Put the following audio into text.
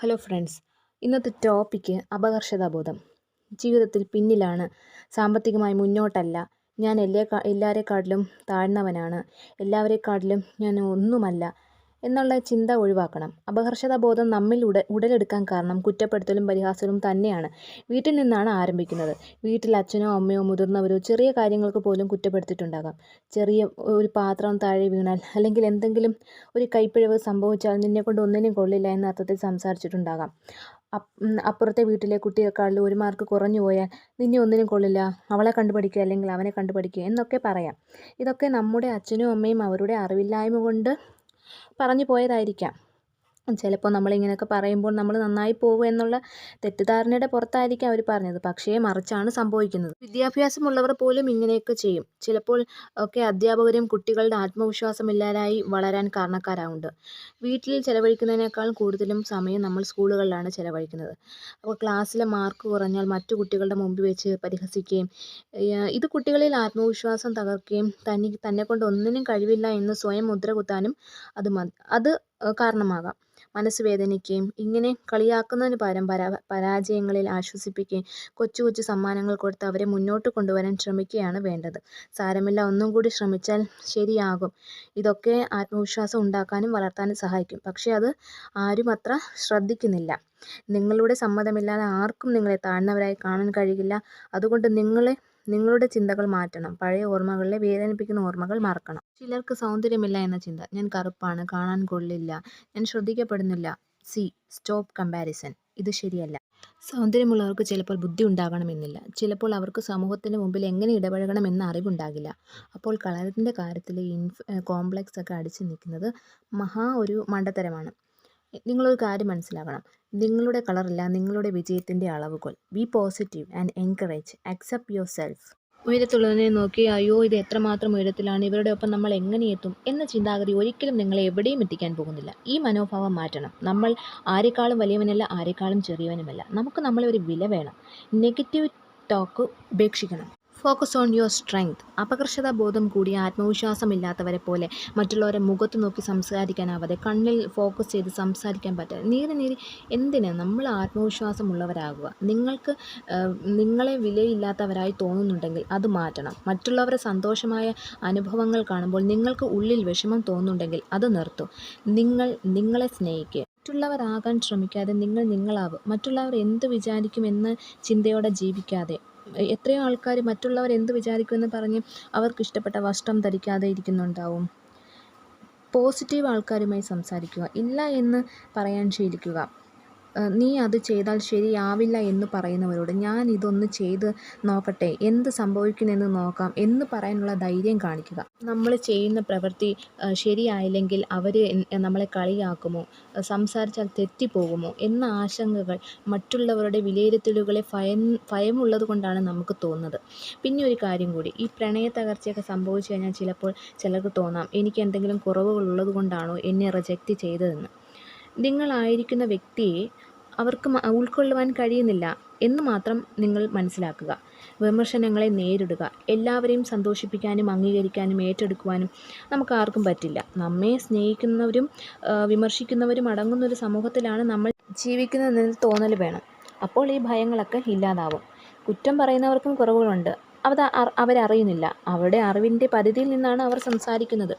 Hello friends ഇന്നത്തെ topic അപകർഷതാബോധം. ജീവിതത്തിൽ പിന്നിലാണ്. സാമ്പത്തികമായി മുന്നോട്ടല്ല. ഞാൻ എല്ലാ എല്ലാവരെക്കാട്ടിലും താഴ്ന്നവനാണ്. എല്ലാവരെക്കാട്ടിലും ഞാൻ ഒന്നുമല്ല. എന്നുള്ള ചിന്ത ഒഴിവാക്കണം. അപകർഷതാബോധം നമ്മിൽ ഉട ഉടലെടുക്കാൻ കാരണം കുറ്റപ്പെടുത്തലും പരിഹാസവും തന്നെയാണ് വീട്ടിൽ നിന്നാണ് ആരംഭിക്കുന്നത്. വീട്ടിൽ അച്ഛനോ അമ്മയോ മുതിർന്നവരോ ചെറിയ കാര്യങ്ങൾക്ക് പോലും കുറ്റപ്പെടുത്തിയിട്ടുണ്ടാകാം. ചെറിയ ഒരു പാത്രം താഴെ വീണാൽ അല്ലെങ്കിൽ എന്തെങ്കിലും ഒരു കൈപ്പിഴവ് സംഭവിച്ചാൽ നിന്നെക്കൊണ്ട് ഒന്നിനും കൊള്ളില്ല എന്ന അർത്ഥത്തിൽ സംസാരിച്ചിട്ടുണ്ടാകാം. അപ്പുറത്തെ വീട്ടിലെ കുട്ടികൾക്കാളിൽ ഒരു മാർക്ക് കുറഞ്ഞു പോയാൽ നിന്നെ ഒന്നിനും കൊള്ളില്ല അവളെ കണ്ടുപഠിക്കുക അല്ലെങ്കിൽ അവനെ കണ്ടുപഠിക്കുക എന്നൊക്കെ പറയാം. ഇതൊക്കെ നമ്മുടെ അച്ഛനും അമ്മയും അവരുടെ അറിവില്ലായ്മ കൊണ്ട് പറഞ്ഞു പോയതായിരിക്കാം ചിലപ്പോൾ നമ്മളിങ്ങനെയൊക്കെ പറയുമ്പോൾ നമ്മൾ നന്നായി പോകും എന്നുള്ള തെറ്റിദ്ധാരണയുടെ പുറത്തായിരിക്കും അവർ പറഞ്ഞത്. പക്ഷേ മറിച്ചാണ് സംഭവിക്കുന്നത്. വിദ്യാഭ്യാസമുള്ളവർ പോലും ഇങ്ങനെയൊക്കെ ചെയ്യും. ചിലപ്പോൾ ഒക്കെ അധ്യാപകരും കുട്ടികളുടെ ആത്മവിശ്വാസമില്ലാതായി വളരാൻ കാരണക്കാരാവുണ്ട് വീട്ടിൽ ചിലവഴിക്കുന്നതിനേക്കാൾ കൂടുതലും സമയം നമ്മൾ സ്കൂളുകളിലാണ് ചിലവഴിക്കുന്നത്. അപ്പോൾ ക്ലാസ്സിലെ മാർക്ക് കുറഞ്ഞാൽ മറ്റു കുട്ടികളുടെ മുമ്പിൽ വെച്ച് പരിഹസിക്കുകയും ഇത് കുട്ടികളിൽ ആത്മവിശ്വാസം തകർക്കുകയും തന്നെ തന്നെക്കൊണ്ട് ഒന്നിനും കഴിവില്ല എന്ന് സ്വയം മുദ്ര കുത്താനും അത് അത് കാരണമാകാം. മനസ്സ് വേദനിക്കുകയും ഇങ്ങനെ കളിയാക്കുന്നതിന് പകരം പരാ പരാജയങ്ങളിൽ ആശ്വസിപ്പിക്കുകയും കൊച്ചു കൊച്ചു സമ്മാനങ്ങൾ കൊടുത്ത് അവരെ മുന്നോട്ട് കൊണ്ടുവരാൻ ശ്രമിക്കുകയാണ് വേണ്ടത്. സാരമില്ല ഒന്നും കൂടി ശ്രമിച്ചാൽ ശരിയാകും. ഇതൊക്കെ ആത്മവിശ്വാസം ഉണ്ടാക്കാനും വളർത്താനും സഹായിക്കും. പക്ഷേ അത് ആരും അത്ര ശ്രദ്ധിക്കുന്നില്ല. നിങ്ങളുടെ സമ്മതമില്ലാതെ ആർക്കും നിങ്ങളെ താഴ്ന്നവരായി കാണാൻ കഴിയില്ല. അതുകൊണ്ട് നിങ്ങളെ നിങ്ങളുടെ ചിന്തകൾ മാറ്റണം. പഴയ ഓർമ്മകളിലെ വേദനിപ്പിക്കുന്ന ഓർമ്മകൾ മറക്കണം. ചിലർക്ക് സൗന്ദര്യമില്ല എന്ന ചിന്ത. ഞാൻ കറുപ്പാണ് കാണാൻ കൊള്ളില്ല ഞാൻ ശ്രദ്ധിക്കപ്പെടുന്നില്ല. C stop comparison. ഇത് ശരിയല്ല. സൗന്ദര്യമുള്ളവർക്ക് ചിലപ്പോൾ ബുദ്ധി ഉണ്ടാകണമെന്നില്ല. ചിലപ്പോൾ അവർക്ക് സമൂഹത്തിന് മുമ്പിൽ എങ്ങനെ ഇടപഴകണം എന്ന അറിവുണ്ടാകില്ല. അപ്പോൾ കളറിന്റെ കാര്യത്തിൽ ഇൻഫ് കോംപ്ലക്സ് ഒക്കെ അടിച്ചു നിൽക്കുന്നത് മഹാ ഒരു മണ്ടത്തരമാണ്. നിങ്ങളൊരു കാര്യം മനസ്സിലാക്കണം നിങ്ങളുടെ കളറല്ല നിങ്ങളുടെ വിജയത്തിന്റെ അളവുകൾ be positive and encourage accept yourself ഉയരത്തുള്ളതിനെ നോക്കി അയ്യോ ഇത് എത്രമാത്രം ഉയരത്തിലാണ്? ഇവരുടെ ഒപ്പം നമ്മൾ എങ്ങനെ എത്തും? എന്ന ചിന്താഗതി ഒരിക്കലും നിങ്ങളെ എവിടെയും എത്തിക്കാൻ പോകുന്നില്ല. ഈ മനോഭാവം മാറ്റണം. നമ്മൾ ആരെക്കാളും വലിയവനല്ല ആരെക്കാളും ചെറിയവനുമല്ല. നമുക്ക് നമ്മളെ ഒരു വില വേണം. നെഗറ്റീവ് ടോക്ക് ഉപേക്ഷിക്കണം. ഫോക്കസ് ഓൺ യുവർ സ്ട്രെങ്ത് അപകർഷത ബോധം കൂടി ആത്മവിശ്വാസമില്ലാത്തവരെ പോലെ മറ്റുള്ളവരെ മുഖത്ത് നോക്കി സംസാരിക്കാനാവാതെ കണ്ണിൽ ഫോക്കസ് ചെയ്ത് സംസാരിക്കാൻ പറ്റുക നേരെ നേരെ എന്തിന് നമ്മൾ ആത്മവിശ്വാസമുള്ളവരാകുക? നിങ്ങൾക്ക് നിങ്ങളെ വിലയില്ലാത്തവരായി തോന്നുന്നുണ്ടെങ്കിൽ അത് മാറ്റണം. മറ്റുള്ളവരെ സന്തോഷമായ അനുഭവങ്ങൾ കാണുമ്പോൾ നിങ്ങൾക്ക് ഉള്ളിൽ വിഷമം തോന്നുന്നുണ്ടെങ്കിൽ അത് നിർത്തൂ. നിങ്ങൾ നിങ്ങളെ സ്നേഹിക്കുക. മറ്റുള്ളവരാകാൻ ശ്രമിക്കാതെ നിങ്ങൾ നിങ്ങളാവും മറ്റുള്ളവർ എന്ത് വിചാരിക്കുമെന്ന് ചിന്തയോടെ ജീവിക്കാതെ എത്രയോ ആൾക്കാർ മറ്റുള്ളവർ എന്ത് വിചാരിക്കുമെന്ന് പറഞ്ഞ് അവർക്ക് ഇഷ്ടപ്പെട്ട വസ്ത്രം ധരിക്കാതെ ഇരിക്കുന്നുണ്ടാവും. പോസിറ്റീവ് ആൾക്കാരുമായി സംസാരിക്കുക. ഇല്ല എന്ന് പറയാൻ ശീലിക്കുക. നീ അത് ചെയ്താൽ ശരിയാവില്ല എന്ന് പറയുന്നവരോട് ഞാൻ ഇതൊന്ന് ചെയ്ത് നോക്കട്ടെ എന്ത് സംഭവിക്കുമെന്ന് നോക്കാം എന്ന് പറയാനുള്ള ധൈര്യം കാണിക്കുക. നമ്മൾ ചെയ്യുന്ന പ്രവൃത്തി ശരിയായില്ലെങ്കിൽ അവർ നമ്മളെ കളിയാക്കുമോ? സംസാരിച്ചാൽ തെറ്റിപ്പോകുമോ? എന്ന ആശങ്കകൾ മറ്റുള്ളവരുടെ വിലയിരുത്തലുകളെ ഭയം ഭയമുള്ളത് കൊണ്ടാണ് നമുക്ക് തോന്നുന്നത്. പിന്നെ ഒരു കാര്യം കൂടി ഈ പ്രണയ തകർച്ചയൊക്കെ സംഭവിച്ചു കഴിഞ്ഞാൽ ചിലപ്പോൾ ചിലർക്ക് തോന്നാം എനിക്ക് എന്തെങ്കിലും കുറവുകളുള്ളത് കൊണ്ടാണോ എന്നെ റിജക്റ്റ് ചെയ്തതെന്ന്. നിങ്ങളായിരിക്കുന്ന വ്യക്തിയെ അവർക്ക് ഉൾക്കൊള്ളുവാൻ കഴിയുന്നില്ല എന്ന് മാത്രം നിങ്ങൾ മനസ്സിലാക്കുക. വിമർശനങ്ങളെ നേരിടുക. എല്ലാവരെയും സന്തോഷിപ്പിക്കാനും അംഗീകരിക്കാനും ഏറ്റെടുക്കുവാനും നമുക്ക് ആർക്കും പറ്റില്ല. നമ്മെ സ്നേഹിക്കുന്നവരും വിമർശിക്കുന്നവരും അടങ്ങുന്ന ഒരു സമൂഹത്തിലാണ് നമ്മൾ ജീവിക്കുന്നതെന്ന് തോന്നൽ വേണം. അപ്പോൾ ഈ ഭയങ്ങളൊക്കെ ഇല്ലാതാവും. കുറ്റം പറയുന്നവർക്കും കുറവുകളുണ്ട്. അത് അവരറിയുന്നില്ല. അവരുടെ അറിവിന്റെ പരിധിയിൽ നിന്നാണ് അവർ സംസാരിക്കുന്നത്.